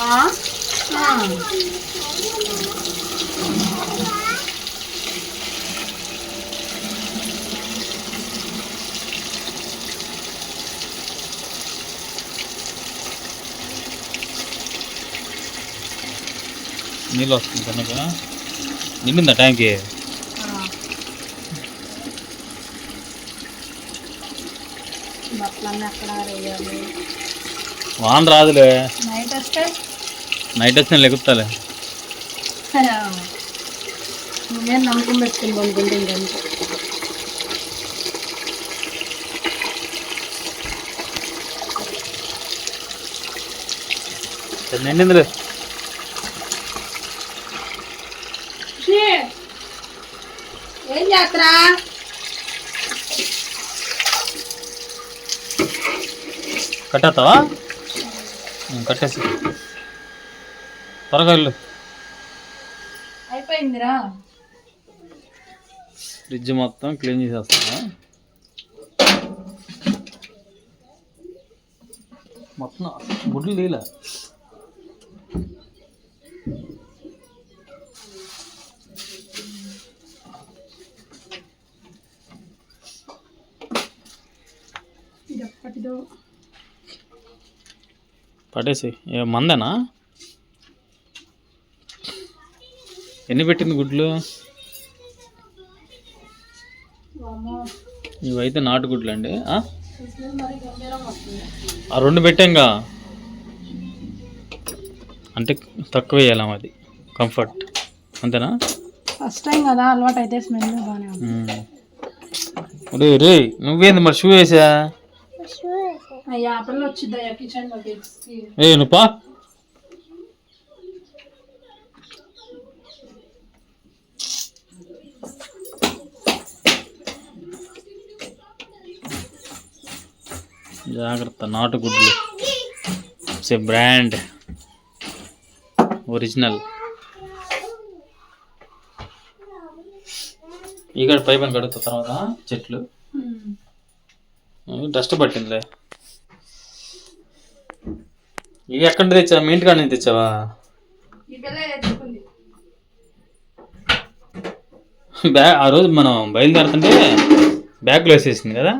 ఆ? ఆ. నీళ్ళు వస్తుంది కనుక నిండిందా ట్యాంక్కి ఆ. బట్టలన్నీ అక్కడ వేయాలి వాన రాదులే. నైట్ వస్తే? నైట్ వచ్చిన లెగుతాలే. నేను నమ్మకం పెట్టుకుని అనుకుంటే ఇంకంతే. నిండిందిలే ఏం చేస్తారా కట్టేస్తావా? కట్టేసి. త్వరగా వెళ్ళు. అయిపోయిందిరా. ఫ్రిడ్జ్ మొత్తం క్లీన్ చేసేస్తా మొత్తం గుడ్లు తీయలే ఇది ఒక్కటిదో ఏ మందేనా? ఎన్ని పెట్టింది గుడ్లు. ఇవైతే నాటు గుడ్లు అండి ఆ? రెండు పెట్టాంగా? అంటే తక్కువ వేయాలి అది కంఫర్ట్. అంతేనా? ఫస్ట్ టైం కదా అలవాటు అయితే స్మెల్ బాగానే రే నువ్వేంది మరి షూ వేసా? కిచెన్ ఏ పా. జాగ్రత్త నాటు గుడ్లు ఇట్స్ బ్రాండ్. ఒరిజినల్. ఇక్కడ పై పని కడుగుతా తర్వాత చెట్లు. డస్ట్ పట్టిందిలే. ఇవి ఎక్కడ తెచ్చావా? మీ ఇంటికాడ నుంచి తెచ్చావా? బ్యాగ్ ఆ రోజు మనం బయలుదేరుతుంటే బ్యాగ్లో వేసేసింది కదా?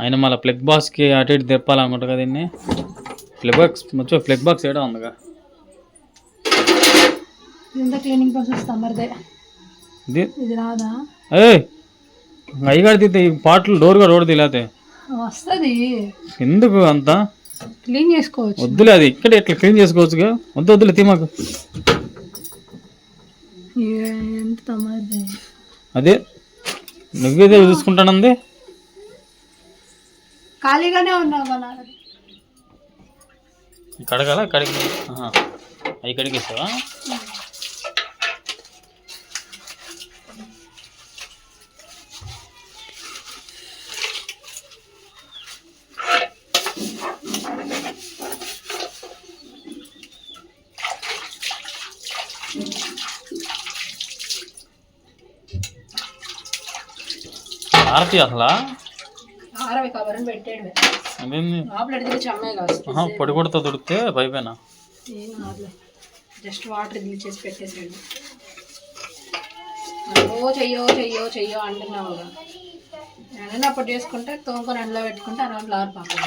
ఆయన మళ్ళీ ప్లగ్ బాక్స్కి అటు ఇటు తిప్పాలనుకుంటా కదా దీన్ని. ప్లగ్ బాక్స్ మొత్తం ప్లగ్ బాక్స్ ఏడా ఉందిగా ఇదంతా క్లీనింగ్ ప్రాసెస్ తమరిదే. ఇది ఇది రాదా? ఏ అయ్యగాడి తీస్తే ఈ పాటలు డోర్ కూడా రోడ్ తీలేతే వస్తుంది. ఎందుకు అంత? క్లీన్ చేసుకోవచ్చు. వద్దులే అది ఇక్కడ ఇట్లా క్లీన్ చేసుకోవచ్చుగా వద్దు వద్దులే తీమాకు. ఎంత తమరిదే. అదే నువ్వేదే చూసుకుంటానంది. ఖాళీగానే ఉన్నావు కదా కడగాల కడిగి ఆహా. అవి కడిగేసావా ఆరతి అసలా ఆరవి కవరని పెట్టాడు అదేంది? లోపల ఎడితే చెమ్మే కాదు. పొడి కొడతా దొరికితే ఏం కాదులే. జస్ట్ వాటర్ ఇది చేసి పెట్టేసాడు ఓ చెయ్యో చెయ్యో చెయ్యో అంటున్నావు కదా నేను అప్పుడు చేసుకుంటే తోముకొని ఎండలో పెట్టుకుంటే అరౌండ్ లారు పాపం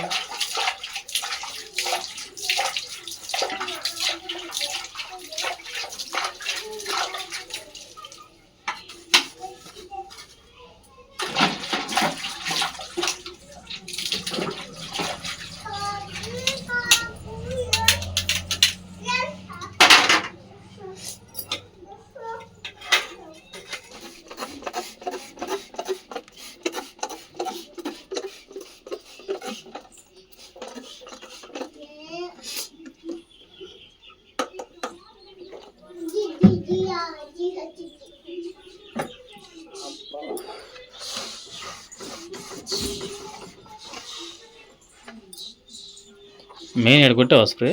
మెయిన్ ఎక్కడ కొట్టావా స్ప్రే.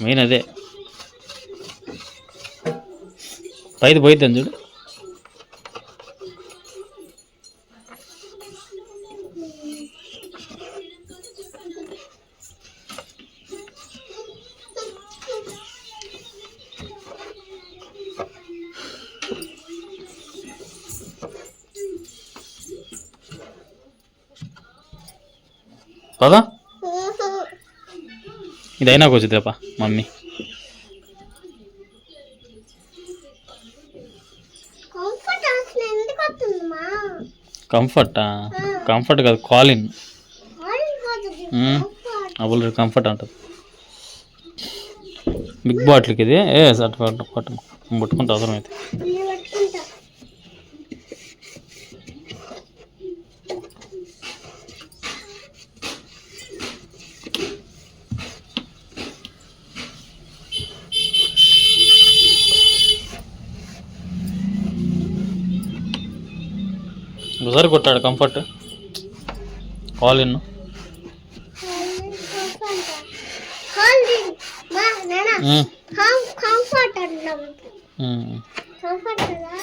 మెయిన్ అదే. పైది పోయిద్దాం చూడు. పదా. ఇదైనా వచ్చిద్దాపా మమ్మీ. కంఫర్ట్ కంఫర్టా కాదు కాలిన్ అబుల్ కంఫర్ట్ అంటది. బిగ్ బాటిల్కి ఇది ఏ సట్ పట్టు పట్టు ముట్టుకుంటే అవసరం అయితే ఒకసారి కొట్టాడు కంఫర్ట్. కాలిన్ హోల్డింగ్. మా నాన్న కం కంఫర్ట్ అంటున్నాం కంఫర్ట్ కదా?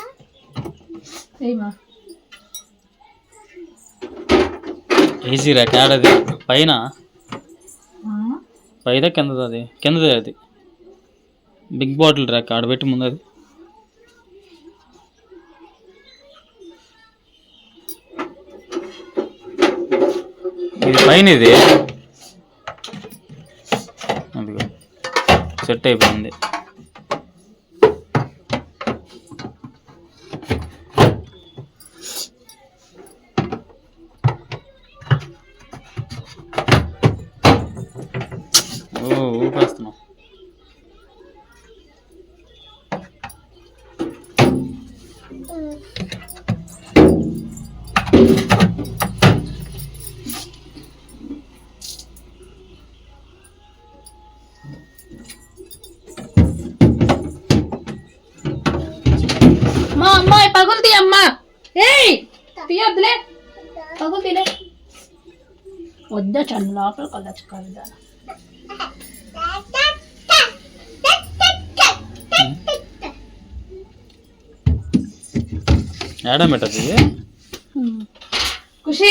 ఏమా ఈజీ రా క్యాడ్ అది. పైన? పైదా కిందది అది? కిందదే అది. బిగ్ బాటిల్ రా ఆడ పెట్టి ముందు అది పైన ఇది. అదిగో. సెట్ అయిపోయింది. ఓ ఊపేస్తున్నాం. మా వద్దా చండు లోపల కొల్లచ్చు కదా ఖుషి?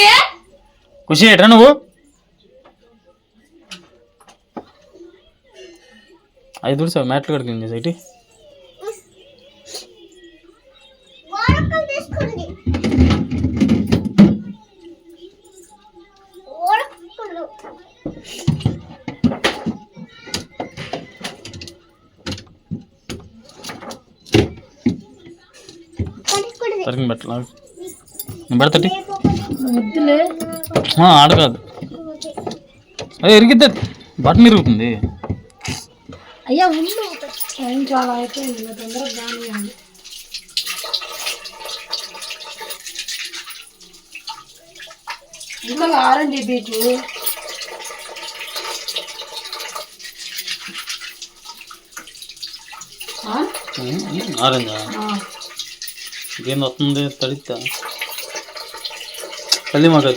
ఖుషి ఏట్రా నువ్వు? ఐదు దూడు మ్యాట్లు కడిగింది సైటి తరిగి పెట్టాలి పెడతటి వద్దులే. ఆడ కాదు. అదే ఎరిగిద్ది బటన్ ఇరుగుతుంది. అయ్యా ఉండు. టైం చాలా అయిపోయింది ఇంకా తొందరగా కానివ్వండి ఇంకా ఆరెంజ్ బీచ్ ఆరెంజా? ఇదేం వస్తుంది తడితా తల్లి మాకు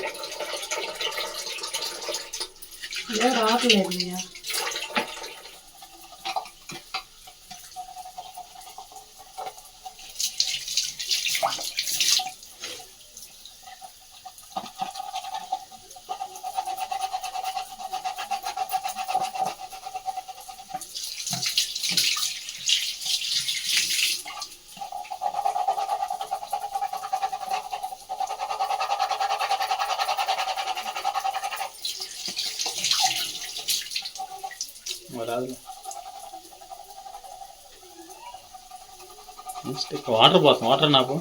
రాదు వాటర్ పోతాం వాటర్ నాకు